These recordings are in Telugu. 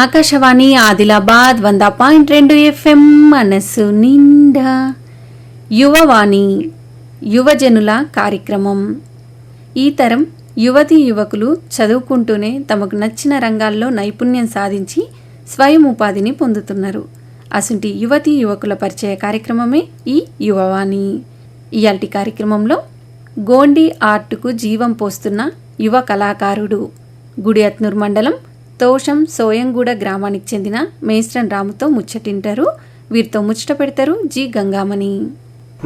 ఆకాశవాణి ఆదిలాబాద్ వంద పాయింట్ రెండు ఎఫ్ఎం మనసు నిండా. యువవాణి యువజనుల కార్యక్రమం. ఈ తరం యువతీ యువకులు చదువుకుంటూనే తమకు నచ్చిన రంగాల్లో నైపుణ్యం సాధించి స్వయం ఉపాధిని పొందుతున్నారు. అసంటి యువతి యువకుల పరిచయ కార్యక్రమమే ఈ యువవాణి. ఇయాల్టి కార్యక్రమంలో గోండి ఆర్టుకు జీవం పోస్తున్న యువ కళాకారుడు గుడియత్నూర్ మండలం తోషం సోయంగూడ గ్రామానికి చెందిన మేస్ట్రన్ రాముతో ముచ్చటింటారు. వీరితో ముచ్చట పెడతారు జి గంగామణి.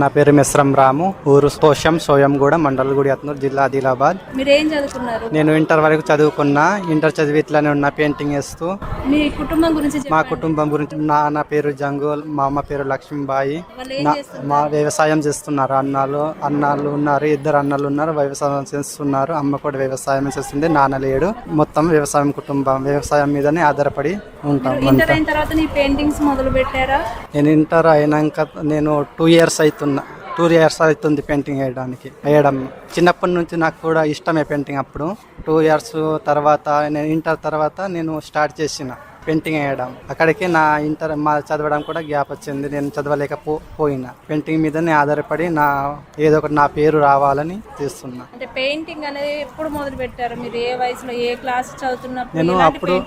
నా పేరు మిశ్రం రాము. ఊరు తోషం సోయంగూడ మండలగూడి అత్నూరు జిల్లా ఆదిలాబాద్. మీరు ఏం చదువుకున్నారు? నేను ఇంటర్ వరకు చదువుకున్నా. ఇంటర్ చదివి ఇట్లానే ఉన్న పెయింటింగ్ వేస్తూ. మీ కుటుంబం గురించి మా. కుటుంబం గురించి నాన్న పేరు జంగుల్ మా అమ్మ పేరు లక్ష్మీబాయి. నా? మా వ్యవసాయం చేస్తున్నారు. అన్నాలు అన్నాలు ఉన్నారు ఇద్దరు అన్నలు ఉన్నారు వ్యవసాయం చేస్తున్నారు. అమ్మ కూడా వ్యవసాయం చేస్తుంది నాన్న లేడు. మొత్తం వ్యవసాయం కుటుంబం వ్యవసాయం మీదనే ఆధారపడి ఉంటాం నీ నేను ఇంటర్ అయినాక నేను టూ ఇయర్స్ అవుతున్నా టూ ఇయర్స్ అవుతుంది పెయింటింగ్ వేయడానికి వేయడం. చిన్నప్పటి నుంచి నాకు కూడా ఇష్టమే పెయింటింగ్ అప్పుడు. టూ ఇయర్స్ తర్వాత నేను ఇంటర్ తర్వాత నేను స్టార్ట్ చేసిన పెయింటింగ్ వేయడం. అక్కడికి నా ఇంటర్ మా చదవడం కూడా గ్యాప్ వచ్చింది. నేను చదవలేకపో పోయినా పెయింటింగ్ మీదనే ఆధారపడి నా ఏదో ఒకటి నా పేరు రావాలని చేస్తున్నా. అంటే పెయింటింగ్ అనేది ఎప్పుడు మొదలు పెట్టారు మీరు ఏ వయసులో ఏ క్లాస్ చదువుతున్నప్పుడు నేను అప్పుడు-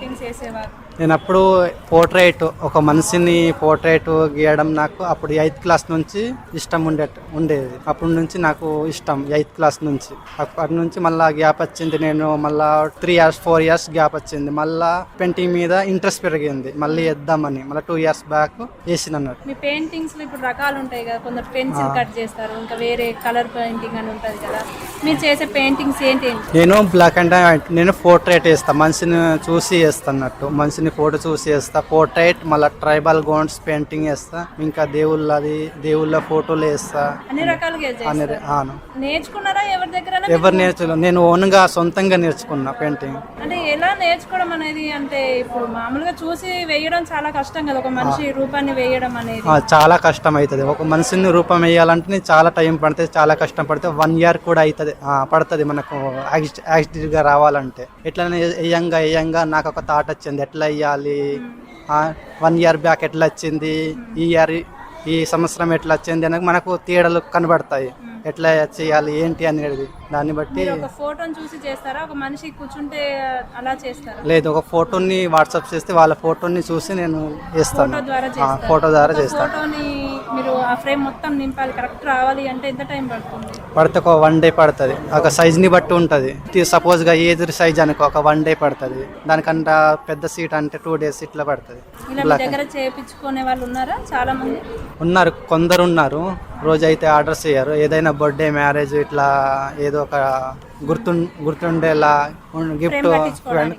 నేను అప్పుడు పోర్ట్రేట్ ఒక మనిషిని పోర్ట్రేట్ గీయడం నాకు అప్పుడు ఎయిత్ క్లాస్ నుంచి ఇష్టం ఉండే ఉండేది. అప్పటి నుంచి నాకు ఇష్టం ఎయిత్ క్లాస్ నుంచి. అప్పటి నుంచి మళ్ళా గ్యాప్ వచ్చింది. నేను మళ్ళా three years four years gap వచ్చింది. మళ్ళా పెయింటింగ్ మీద ఇంట్రెస్ట్ పెరిగింది. మళ్ళీ వేద్దామని. మళ్ళీ టూ ఇయర్స్ బ్యాక్ వేసిన అన్నట్టు. మీ పెయింటింగ్స్లో ఇప్పుడు రకాలు ఉంటాయి కదా. కొందరు పెన్సిల్ కట్ చేస్తారు. ఇంకా వేరే కలర్ పెయింటింగ్ అని ఉంటది కదా. మీరు చేసే పెయింటింగ్స్ ఏంటి? నేను బ్లాక్ అండ్ వైట్ నేను పోర్ట్రేట్ వేస్తా. మనిషిని చూసి వేస్తా అన్నట్టు. మనిషిని ఫోటో చూసి వేస్తా. పోర్ట్రేట్ మళ్ళీ ట్రైబల్ గోండ్స్ పెయింటింగ్ వేస్తా. ఇంకా దేవుళ్ళది దేవుళ్ళ ఫోటోలు వేస్తా. అన్ని రకాలుగా నేర్చుకున్నారా? ఎవరి దగ్గర ఎవరు నేర్చుకో నేను ఓన్గా సొంతంగా నేర్చుకున్నా పెయింటింగ్ అంటే ఎలా నేర్చుకోవడం అనేది అంటే ఇప్పుడు మామూలుగా చూసి వేయడం చాలా కష్టం కదా. ఒక మనిషి రూపాన్ని వేయడం అనేది. చాలా కష్టం అవుతుంది ఒక మనిషిని రూపం వేయాలంటే చాలా టైం పడుతుంది చాలా కష్టం పడితే వన్ ఇయర్ కూడా అవుతుంది పడుతుంది మనకు యాక్టివ్గా రావాలంటే. ఎట్లా వేయంగా వేయంగా నాకు ఒక థాట్ వచ్చింది. ఎట్లా వేయాలి వన్ ఇయర్ బ్యాక్ ఎట్లా వచ్చింది ఈ ఇయర్ ఈ సంవత్సరం ఎట్లా వచ్చింది అనేది మనకు తేడాలు కనబడతాయి. ఎట్లా చేయాలి ఏంటి అనేది. దాన్ని బట్టి ఫోటోని చూసి చేస్తారా? ఒక మనిషి కూర్చుంటే అలా చేస్తారా? లేదు ఒక ఫోటోని వాట్సాప్ చేస్తే వాళ్ళ ఫోటోని చూసి నేను వేస్తాను ఫోటో ద్వారా చేస్తాను. ఫోటోని మీరు ఆ ఫ్రేమ్ మొత్తం నింపాలి కరెక్ట్ రావాలి అంటే ఎంత టైం పడుతుంది? పడితే ఒక వన్ డే పడుతుంది. ఒక సైజ్ని బట్టి ఉంటుంది. సపోజ్గా ఏది సైజ్ అనుకో ఒక వన్ డే పడుతుంది. దానికంటే పెద్ద సీట్ అంటే టూ డేస్ ఇట్లా పడుతుంది. ఇలా మీ దగ్గర చేపించుకునే వాళ్ళు ఉన్నారా? చాలా మంది? ఉన్నారు కొందరు ఉన్నారు. రోజు అయితే ఆర్డర్స్ చేయరు. ఏదైనా బర్త్డే మ్యారేజ్ ఇట్లా ఏదో ఒక గుర్తు గుర్తుండేలా గిఫ్ట్.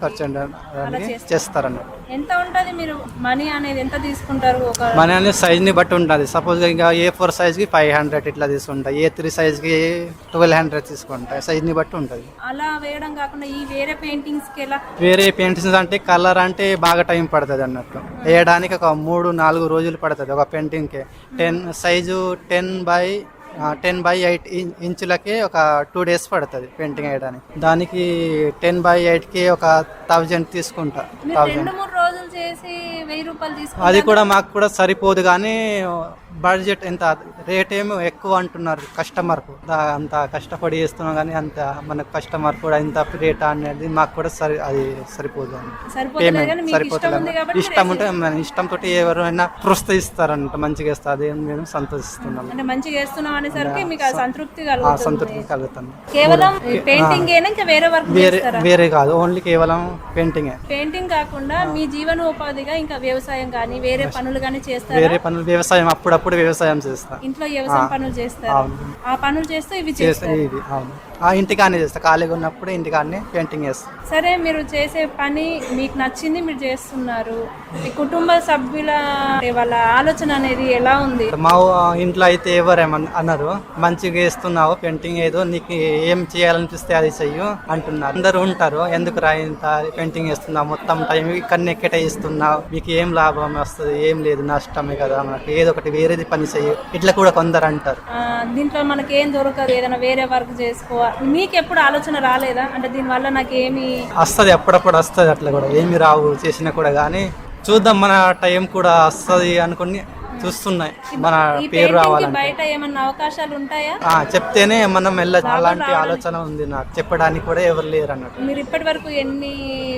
ఖర్చు ఉండడానికి చేస్తారన్నట్టు ఎంత ఉంటది మీరు? మనీ అనేది ఎంత తీసుకుంటారు? మన అనేది సైజ్ని బట్టి ఉంటుంది. సపోజ్ ఇంకా ఏ ఫోర్ సైజ్కి ఫైవ్ హండ్రెడ్ ఇట్లా తీసుకుంటా. ఏ త్రీ సైజ్కి ట్వెల్వ్ హండ్రెడ్ తీసుకుంటా. సైజ్ని బట్టి ఉంటుంది. అలా వేయడం కాకుండా ఈ వేరే పెయింటింగ్స్కి ఎలా? వేరే పెయింటింగ్స్ అంటే కలర్ అంటే బాగా టైం పడుతుంది అన్నట్టు. వేయడానికి ఒక మూడు నాలుగు రోజులు పడుతుంది ఒక పెయింటింగ్కి ten size ten by ten by eight ఇంచులకి ఒక టూ డేస్ పడుతుంది పెయింటింగ్ వేయడానికి. దానికి టెన్ బై ఎయిట్కి ఒక థౌజండ్ తీసుకుంటా. థౌజండ్ అది కూడా మాకు కూడా సరిపోదు కానీ బడ్జెట్ ఎంత? రేట్ ఏమో ఎక్కువ అంటున్నారు కస్టమర్కు. అంత కష్టపడి చేస్తున్నాం కానీ అంత మనకు కస్టమర్ కూడా ఇంత రేట్ అనేది మాకు కూడా సరి అది సరిపోదు అని. సరిపోతుంది ఇష్టం ఉంటే మన ఇష్టంతో ఎవరైనా ప్రోత్సహిస్తారంట మంచిగా ఇస్తారు అది మేము సంతోషిస్తున్నాం. అంటే మంచిగా చేస్తున్నాం అనేసరికి మీకు సంతృప్తి కలుగుతుంది. సంతృప్తి కేవలం పెయింటింగ్ ఇంకా వేరే వర్క్ వేరే వేరే కాదు ఓన్లీ కేవలం పెయింటింగే పెయింటింగ్ కాకుండా మీ జీవనోపాధిగా ఇంకా వ్యవసాయం కానీ వేరే పనులు కానీ చేస్తారా? వేరే పనులు వ్యవసాయం అప్పుడప్పుడు వ్యవసాయం చేస్తా. ఇంట్లో వ్యవసాయం పనులు చేస్తారా. అవును. ఆ పనులు చేస్తూ ఇవి చేస్తా చేస్తారు. ఇది అవును. ఆ ఇంటికాడనే చేస్తా. ఖాళీగా ఉన్నప్పుడు ఇంటికాడనే పెయింటింగ్ చేస్తా. సరే మీరు చేసే పని మీకు నచ్చింది మీరు చేస్తున్నారు. మీ కుటుంబ సభ్యుల వాళ్ళ ఆలోచన అనేది ఎలా ఉంది? మా ఇంట్లో అయితే ఎవరేమన్నా అన్నారు. మంచిగా వేస్తున్నావు పెయింటింగ్ ఏదో నీకు ఏం చేయాలనిపిస్తే అది చెయ్యు అంటున్నారు. అందరు ఉంటారు. ఎందుకు రా ఇంత పెయింటింగ్ వేస్తున్నావు మొత్తం టైం ఇక్కడనే కేటాయిస్తున్నావు. మీకు ఏం లాభం వస్తుంది? ఏం లేదు. నష్టమే కదా మనకి. ఏదో ఒకటి వేరేది పని చెయ్యి ఇట్లా కూడా కొందరు అంటారు. దీంట్లో మనకి ఏం దొరకదు ఏదైనా వేరే వర్క్ చేసుకోవాలి మీకు ఎప్పుడు ఆలోచన రాలేదా? అంటే దీనివల్ల నాకు ఏమి వస్తుంది అప్పుడప్పుడు వస్తుంది అట్లా కూడా ఏమి రావు చేసినా కూడా కానీ చూద్దాం మన టైం కూడా వస్తుంది అనుకుని చూస్తున్నాయి. మన పేరు రావాలంటే. బయట ఏమన్నా అవకాశాలు ఉంటాయా? చెప్తేనే మనం వెళ్ళ అలాంటి ఆలోచన ఉంది నాకు. చెప్పడానికి కూడా ఎవరు లేరు అన్నట్టు. మీరు ఇప్పటి వరకు ఎన్ని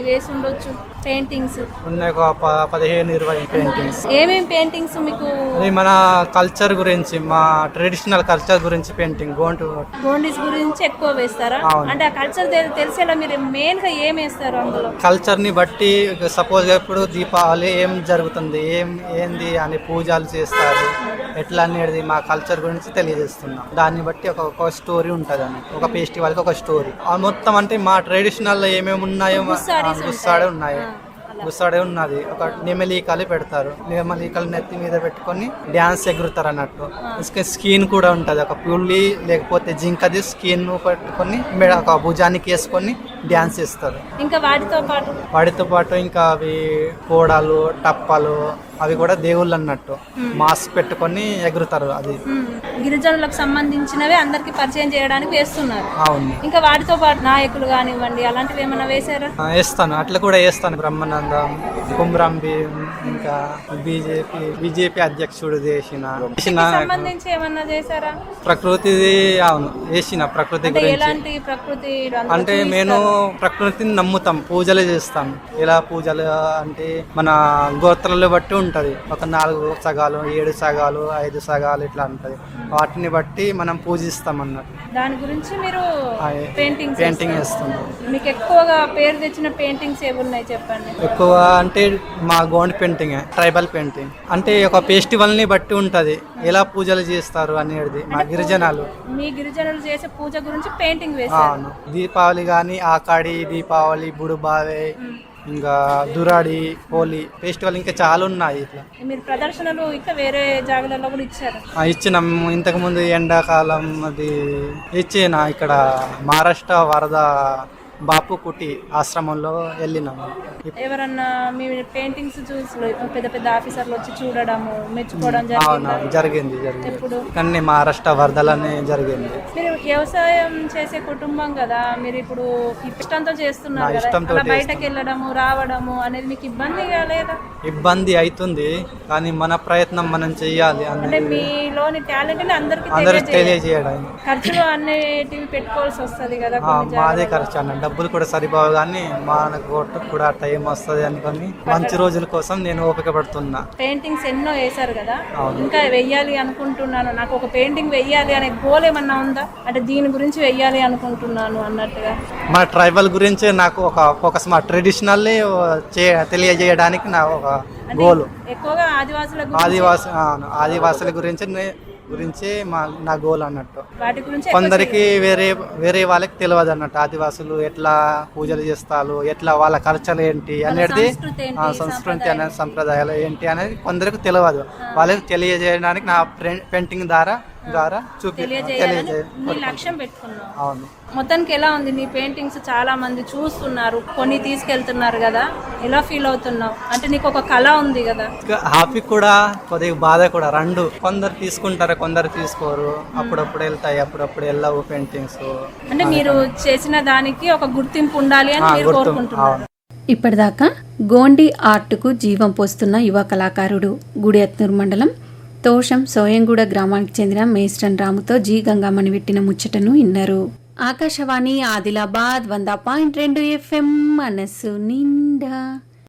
వేసి ఉండొచ్చు పెయింటింగ్స్? ఉన్నాయి ఒక ప- పదిహేను ఇరవై పెయింటింగ్స్. ఏమేం పెయింటింగ్స్ మీకు అది మన కల్చర్ గురించి మా ట్రెడిషనల్ కల్చర్ గురించి పెయింటింగ్. గోంటు గోండీస్ గురించి ఎక్కువ వేస్తారా? అవును. అంటే ఆ కల్చర్ తెలిసేలా మీరు మెయిన్గా ఏం వేస్తారు అందులో? కల్చర్ని బట్టి సపోజ్ ఇప్పుడు దీపావళి ఏం జరుగుతుంది? ఏం ఏంది అని పూజలు చేస్తారు? ఎట్లా అనేది మా కల్చర్ గురించి తెలియజేస్తున్నాం. దాన్ని బట్టి ఒక ఒక స్టోరీ ఉంటుంది అని ఒక ఫెస్టివల్కి ఒక స్టోరీ మొత్తం అంటే మా ట్రెడిషనల్ ఏమేమి ఉన్నాయో ఆ, గుస్సాడే ఉన్నాయి. గుస్సాడే ఉన్నది. ఒక నెమలీకలు పెడతారు. నెమలీకలు నెత్తి మీద పెట్టుకొని డ్యాన్స్ ఎగురుతారు అన్నట్టు. స్కిన్ కూడా ఉంటది. ఒక పుల్లి లేకపోతే జింకది స్కిన్ పెట్టుకొని మెడ ఒక భుజానికి వేసుకొని డ్యాన్స్ చేస్తారు. ఇంకా వాటితో పాటు? వాటితో పాటు ఇంకా అవి కోడాలు టప్పలు అవి కూడా దేవుళ్ళు అన్నట్టు. మాస్క్ పెట్టుకొని ఎగురుతారు అది. గిరిజనులకు సంబంధించినవి అందరికి పరిచయం చేయడానికి వేస్తున్నారు. అవును. ఇంకా వాటితో పాటు నాయకులు కానివ్వండి అలాంటివి ఏమైనా వేశారా? ఆ, వేస్తాను. అట్లా కూడా వేస్తాను. బ్రహ్మానందం కుమ్రం భీమ్ ఇంకా బీజేపీ బీజేపీ అధ్యక్షుడు చేసిన సంబంధించి ఏమన్నా చేశారా? ప్రకృతిది అవును. వేసిన ప్రకృతి గురించి. ఎలాంటి ప్రకృతి అంటే నేను ప్రకృతిని నమ్ముతాం పూజలు చేస్తాం. ఎలా పూజలు అంటే మన గోత్రాలు బట్టి ఉంటది. ఒక నాలుగు సగాలు ఏడు సగాలు ఐదు సగాలు ఇట్లా ఉంటది. వాటిని బట్టి మనం పూజిస్తాం అన్నట్టు. దాని గురించి మీరు ఆ, పెయింటింగ్స్ పెయింటింగ్ వేస్తున్నాం మీకు ఎక్కువగా పేరు తెచ్చిన పెయింటింగ్స్ ఏవి ఉన్నాయి చెప్పండి? ఎక్కువ అంటే మా గోండ్ పెయింటింగ్ ట్రైబల్ పెయింటింగ్. అంటే ఒక ఫెస్టివల్ని బట్టి ఉంటది. ఎలా పూజలు చేస్తారు అనేది మా గిరిజనాలు. మీ గిరిజనులు చేసే పూజ గురించి పెయింటింగ్ వేశారు. అవును. దీపావళి కానీ ఆకాడి దీపావళి బుడుబావే ఇంకా దురాడి హోలీ ఫెస్టివల్ ఇంకా చాలా ఉన్నాయి ఇట్లా. మీరు ప్రదర్శనలు ఇంకా వేరే జాగాలలో కూడా ఇచ్చారు. ఆ, ఇచ్చినాం. ఇంతకు ముందు ఎండాకాలం అది ఇచ్చిన ఇక్కడ? మహారాష్ట్ర వరద బాపు కుటి ఆశ్రమంలో వెళ్ళినాము ఎవరన్నా మీ పెయింటింగ్స్ చూసి పెద్ద పెద్ద ఆఫీసర్లు వచ్చి చూడడము మెచ్చుకోవడం అవును జరిగిందా? జరిగింది కానీ మహారాష్ట్ర వరదలనే జరిగింది. మీరు వ్యవసాయం చేసే కుటుంబం కదా మీరు ఇప్పుడు ఇష్టంతో చేస్తున్నారు కదా బయటకు వెళ్ళడము రావడము అనేది మీకు ఇబ్బందిగా లేదా? ఇబ్బంది అవుతుంది కానీ మన ప్రయత్నం మనం చెయ్యాలి అంటే మీలోని టాలెంట్ అందరికి అందరికి తెలియజేయడం ఖర్చులు అనేటివి పెట్టుకోవాల్సి వస్తుంది కదా మాదే ఖర్చు అన్న. డబ్బులు కూడా సరిపోవు కానీ మనకు కూడా టైం వస్తుంది అనుకొని మంచి రోజుల కోసం నేను ఓపిక పడుతున్నా. పెయింటింగ్స్ ఎన్నో వేశారు కదా. ఇంకా వెయ్యాలి అనుకుంటున్నాను. నాకు ఒక పెయింటింగ్ వెయ్యాలి అనే గోల్ ఏమన్నా ఉందా? అంటే దీని గురించి వెయ్యాలి అనుకుంటున్నాను అన్నట్టుగా. మా ట్రైబల్ గురించే నాకు ఒక ఫోకస్ మా ట్రెడిషనల్ తెలియజేయడానికి నా ఒక గోల్. ఎక్కువగా ఆదివాసుల గురించి ఆదివాసి ఆదివాసుల గురించి గురించే మా నా గోల్ అన్నట్టు. వాటి గురించి కొందరికి వేరే వేరే వాళ్ళకి తెలియదు అన్నట్టు. ఆదివాసులు ఎట్లా పూజలు చేస్తారు ఎట్లా వాళ్ళ కల్చర్ ఏంటి అనేది సంస్కృతి అనేది సంప్రదాయాలు ఏంటి? అనేది కొందరికి తెలియదు. వాళ్ళకి తెలియజేయడానికి నా పెయింటింగ్ ద్వారా ద్వారా తెలియజేయాలని లక్ష్యం అవును. మొత్తానికి ఎలా ఉంది నీ పెయింటింగ్స్? చాలా మంది చూస్తున్నారు కొన్ని తీసుకెళ్తున్నారు కదా. ఎలా ఫీల్ అవుతున్నావు? అంటే నీకు ఒక కళ ఉంది కదా. హ్యాపీ కూడా కొద్దిగా బాధ కూడా. రెండు కొందరు తీసుకుంటారు కొందరు తీసుకోరు. అప్పుడప్పుడు వెళ్తాయి అప్పుడప్పుడు వెళ్ళవు పెయింటింగ్స్. అంటే మీరు చేసిన దానికి ఒక గుర్తింపు ఉండాలి అని మీరు కోరుకుంటున్నారు. ఇప్పటిదాకా గోండి ఆర్ట్కు జీవం పోస్తున్న యువ కళాకారుడు గుడియత్నూరు మండలం తోషం సోయంగూడ గ్రామానికి చెందిన మేస్టన్ రాముతో జీ గంగామణి పెట్టిన ముచ్చటను విన్నారు ఆకాశవాణి ఆదిలాబాద్ వంద పాయింట్ రెండు ఎఫ్ఎం మనసు నిండా.